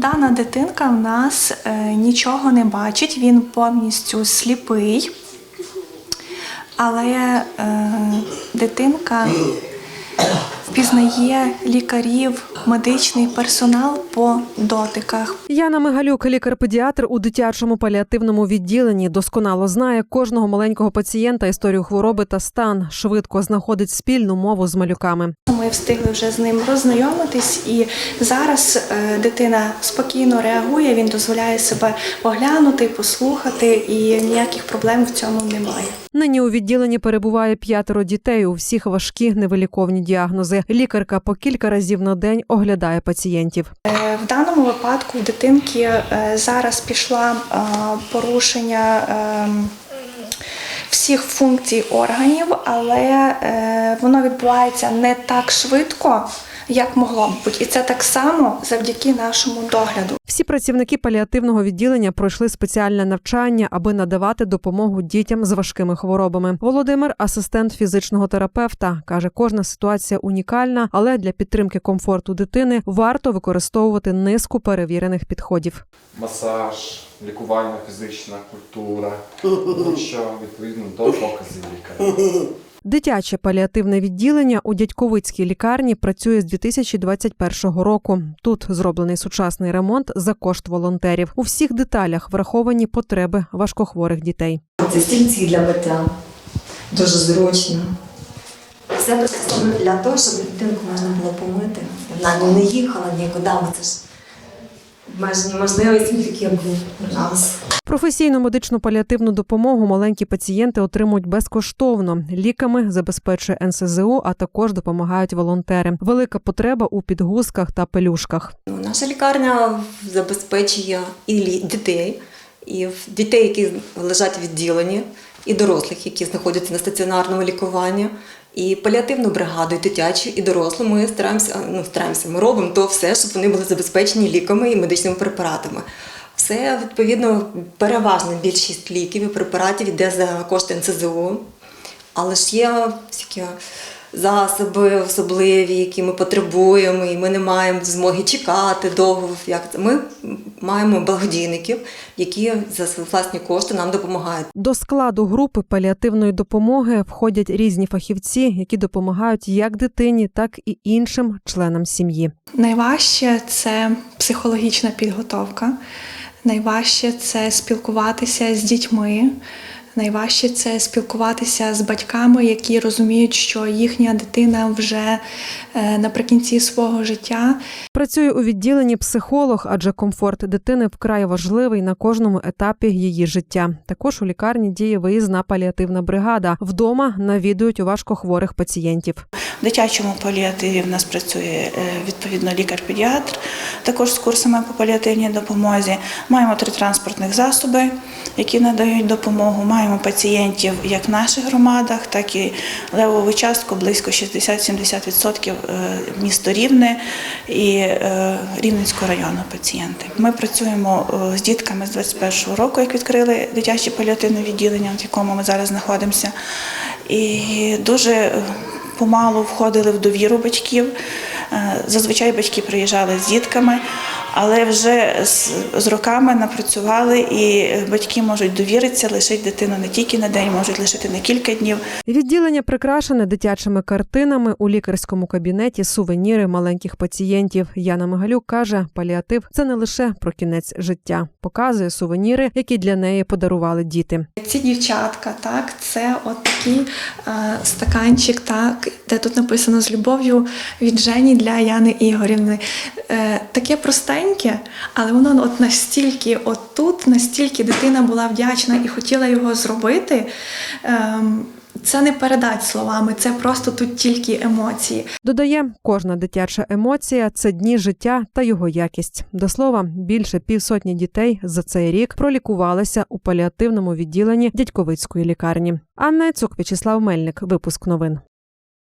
Дана дитинка в нас е, нічого не бачить, він повністю сліпий, але е, дитинка впізнає лікарів, медичний персонал по дотиках. Яна Мигалюк, лікар-педіатр у дитячому паліативному відділенні, досконало знає кожного маленького пацієнта, історію хвороби та стан. Швидко знаходить спільну мову з малюками. Встигли вже з ним роззнайомитись, і зараз е, дитина спокійно реагує. Він дозволяє себе оглянути, послухати, і ніяких проблем в цьому немає. Нині у відділенні перебуває п'ятеро дітей. У всіх важкі невиліковні діагнози. Лікарка по кілька разів на день оглядає пацієнтів. Е, В даному випадку в дитинки е, зараз пішла порушення. Всіх функцій органів, але е, воно відбувається не так швидко, як могло б бути, і це так само завдяки нашому догляду. Всі працівники паліативного відділення пройшли спеціальне навчання, аби надавати допомогу дітям з важкими хворобами. Володимир, асистент фізичного терапевта, каже, кожна ситуація унікальна, але для підтримки комфорту дитини варто використовувати низку перевірених підходів. масаж, лікувальна фізична культура, будь-що відповідно до показів лікаря. Дитяче паліативне відділення у дядьковицькій лікарні працює з 2021 року. Тут зроблений сучасний ремонт за кошт волонтерів. У всіх деталях враховані потреби важкохворих дітей. Це стільці для биття. Дуже зручно. Все для того, щоб дитинку можна було помити. Вона не їхала нікуди, це ж обмежені можливості тільки був у нас. Професійну медичну паліативну допомогу маленькі пацієнти отримують безкоштовно. Ліками забезпечує НСЗУ, а також допомагають волонтери. Велика потреба у підгузках та пелюшках. Ну, Наша лікарня забезпечує і дітей, і дітей, які лежать в відділенні, і дорослих, які знаходяться на стаціонарному лікуванні. І паліативну бригаду, і дитячу, і дорослу ми стараємося, ну стараємося, ми робимо то все, щоб вони були забезпечені ліками і медичними препаратами. Все відповідно переважна більшість ліків і препаратів йде за кошти НСЗУ. Але ж є всякі засоби особливі, які ми потребуємо, і ми не маємо змоги чекати довго. Як це? Ми маємо благодійників, які за свої власні кошти нам допомагають. До складу групи паліативної допомоги входять різні фахівці, які допомагають як дитині, так і іншим членам сім'ї. Найважче це психологічна підготовка. Найважче це спілкуватися з дітьми. Найважче це спілкуватися з батьками, які розуміють, що їхня дитина вже е, наприкінці свого життя. Працює у відділенні психолог, адже комфорт дитини вкрай важливий на кожному етапі її життя. Також у лікарні діє виїзна паліативна бригада. Вдома навідують у важкохворих пацієнтів. В дитячому паліативі в нас працює е, відповідно лікар-педіатр, також з курсами по паліативній допомозі. Маємо три транспортних засоби, які надають допомогу. Маємо пацієнтів як в наших громадах, так і левову частку близько 60-70% е, місто Рівне і е, Рівненського району пацієнти. Ми працюємо е, з дітками з 21 року, як відкрили дитяче паліативне відділення, в якому ми зараз знаходимося. І дуже е, помалу входили в довіру батьків. Е, Зазвичай батьки приїжджали з дітками, але вже з, з роками напрацювали, і батьки можуть довіритися, лишити дитину не тільки на день, можуть лишити на кілька днів. Відділення прикрашене дитячими картинами у лікарському кабінеті, сувеніри маленьких пацієнтів. Яна Мигалюк каже, паліатив це не лише про кінець життя, показує сувеніри, які для неї подарували діти. Ці дівчатка, так, це от такий е, стаканчик, так, де тут написано з любов'ю від Жені для Яни Ігорівни. Е, таке простеньке, але воно от настільки, от тут, настільки дитина була вдячна і хотіла його зробити. ем, це не передать словами, це просто тут тільки емоції. Додає, кожна дитяча емоція це дні життя та його якість. До слова, більше півсотні дітей за цей рік пролікувалися у паліативному відділенні дядьковицької лікарні. Анна Цук, В'ячеслав Мельник. Випуск новин.